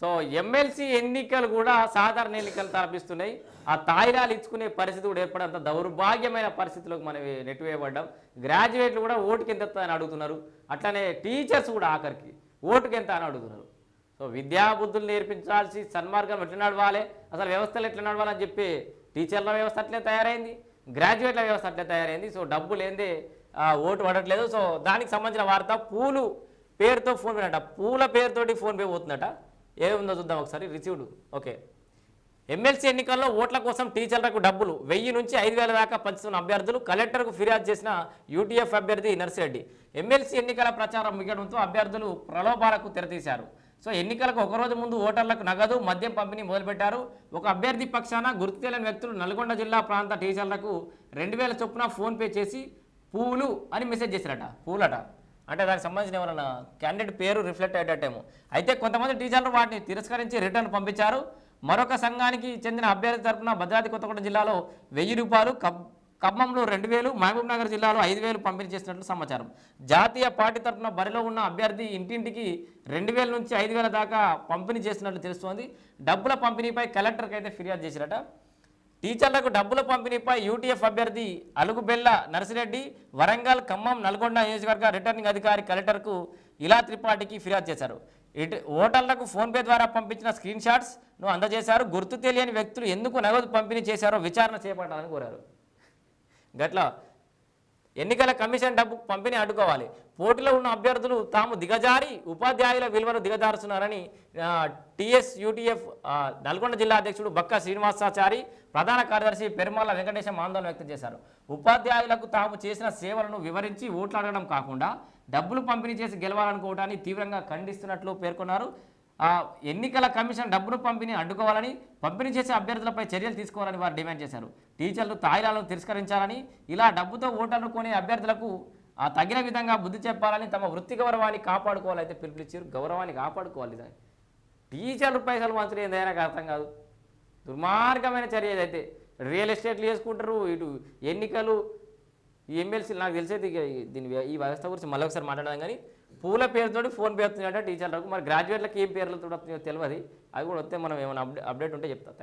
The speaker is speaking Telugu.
సో ఎమ్మెల్సీ ఎన్నికలు కూడా సాధారణ ఎన్నికలు తలపిస్తున్నాయి. ఆ తాయిరాలు ఇచ్చుకునే పరిస్థితి కూడా ఏర్పడంత దౌర్భాగ్యమైన పరిస్థితిలోకి మనం నెట్టివేయబడ్డాం. గ్రాడ్యుయేట్లు కూడా ఓటుకి ఎంత అని అడుగుతున్నారు. అట్లనే టీచర్స్ కూడా ఆఖరికి ఓటుకి ఎంత అని అడుగుతున్నారు. సో విద్యాబుద్ధులు నేర్పించాల్సి సన్మార్గం ఎట్లా నడవాలి? అసలు వ్యవస్థలు ఎట్లా నడవాలని చెప్పి టీచర్ల వ్యవస్థ అట్లే తయారైంది. గ్రాడ్యుయేట్ల వ్యవస్థ అట్లే తయారైంది. సో డబ్బు లేదే ఓటు పడట్లేదు. సో దానికి సంబంధించిన వార్త పూలు పేరుతో ఫోన్ పే అంట పూల పేరుతోటి ఫోన్ పే పోతుందట. ఏముందో చూద్దాం ఒకసారి. రిసీవ్డ్. ఓకే. ఎమ్మెల్సీ ఎన్నికల్లో ఓట్ల కోసం టీచర్లకు డబ్బులు. వెయ్యి నుంచి ఐదు వేల దాకా పంచుతున్న అభ్యర్థులు కలెక్టర్కు ఫిర్యాదు చేసిన యూటీఎఫ్ అభ్యర్థి నర్సిరెడ్డి ఎమ్మెల్సీ ఎన్నికల ప్రచారం ముగియడంతో అభ్యర్థులు ప్రలోభాలకు తెరతీశారు. సో ఎన్నికలకు ఒకరోజు ముందు ఓటర్లకు నగదు మద్యం పంపిణీ మొదలుపెట్టారు. ఒక అభ్యర్థి పక్షాన గుర్తు తెలియని వ్యక్తులు నల్గొండ జిల్లా ప్రాంత టీచర్లకు రెండు వేల చొప్పున ఫోన్పే చేసి పూలు అని మెసేజ్ చేశారట. పూలట. అంటే దానికి సంబంధించిన ఏమైనా క్యాండిడేట్ పేరు రిఫ్లెక్ట్ అయ్యేటట్టేమో. అయితే కొంతమంది టీచర్లు వాటిని తిరస్కరించి రిటర్న్ పంపించారు. మరొక సంఘానికి చెందిన అభ్యర్థి తరపున భద్రాద్రి కొత్తగూడెం జిల్లాలో వెయ్యి రూపాయలు కబ్ ఖమ్మంలో రెండు వేలు మహబూబ్ నగర్ జిల్లాలో ఐదు వేలు పంపిణీ చేసినట్లు సమాచారం. జాతీయ పార్టీ తరపున బరిలో ఉన్న అభ్యర్థి ఇంటింటికి రెండు వేల నుంచి ఐదు వేల దాకా పంపిణీ చేసినట్లు తెలుస్తోంది. డబ్బుల పంపిణీపై కలెక్టర్కి అయితే ఫిర్యాదు చేసిరట టీచర్లకు డబ్బుల పంపిణీపై యూటీఎఫ్ అభ్యర్థి అలుగుబెల్ల నర్సిరెడ్డి వరంగల్ ఖమ్మం నల్గొండ నియోజకవర్గ రిటర్నింగ్ అధికారి కలెక్టర్కు ఇలా త్రిపాఠికి ఫిర్యాదు చేశారు. ఇటు ఓటర్లకు ఫోన్పే ద్వారా పంపించిన స్క్రీన్ షాట్స్ను అందజేశారు. గుర్తు తెలియని వ్యక్తులు ఎందుకు నగదు పంపిణీ చేశారో విచారణ చేపట్టాలని కోరారు. గట్లా ఎన్నికల కమిషన్ డబ్బు పంపిణీ అడ్డుకోవాలి. పోటీలో ఉన్న అభ్యర్థులు తాము దిగజారి ఉపాధ్యాయుల విలువను దిగజారుస్తున్నారని టిఎస్ యూటీఎఫ్ నల్గొండ జిల్లా అధ్యక్షుడు బక్క శ్రీనివాసాచారి ప్రధాన కార్యదర్శి పెరుమాల వెంకటేశం ఆందోళన వ్యక్తం చేశారు. ఉపాధ్యాయులకు తాము చేసిన సేవలను వివరించి ఓట్లు అడగడం కాకుండా డబ్బులు పంపిణీ చేసి గెలవాలనుకోవడాన్ని తీవ్రంగా ఖండిస్తున్నట్లు పేర్కొన్నారు. ఎన్నికల కమిషన్ డబ్బును పంపిణీ అడ్డుకోవాలని పంపిణీ చేసే అభ్యర్థులపై చర్యలు తీసుకోవాలని వారు డిమాండ్ చేశారు. టీచర్లు తాయిలాలను తిరస్కరించాలని ఇలా డబ్బుతో ఓటర్లు కొనే అభ్యర్థులకు ఆ తగిన విధంగా బుద్ధి చెప్పాలని తమ వృత్తి గౌరవాన్ని కాపాడుకోవాలైతే పిలుపునిచ్చారు. గౌరవాన్ని కాపాడుకోవాలి దాన్ని. టీచర్లు పైసలు మంత్రి ఏందైనా అర్థం కాదు. దుర్మార్గమైన చర్య ఏదైతే రియల్ ఎస్టేట్లు చేసుకుంటారు ఇటు ఎన్నికలు ఎమ్మెల్సీలు నాకు తెలిసేది దీని ఈ వ్యవస్థ గురించి మళ్ళీ ఒకసారి మాట్లాడదాం కానీ పూల పేరుతో ఫోన్ పే వస్తున్నాయంటే టీచర్లకు. మరి గ్రాడ్యుయేట్లకు ఏం పేర్లతో వస్తున్నాయో తెలియదు అవి కూడా వస్తే మనం ఏమైనా అప్డేట్ అప్డేట్ ఉంటే చెప్తా. థ్యాంక్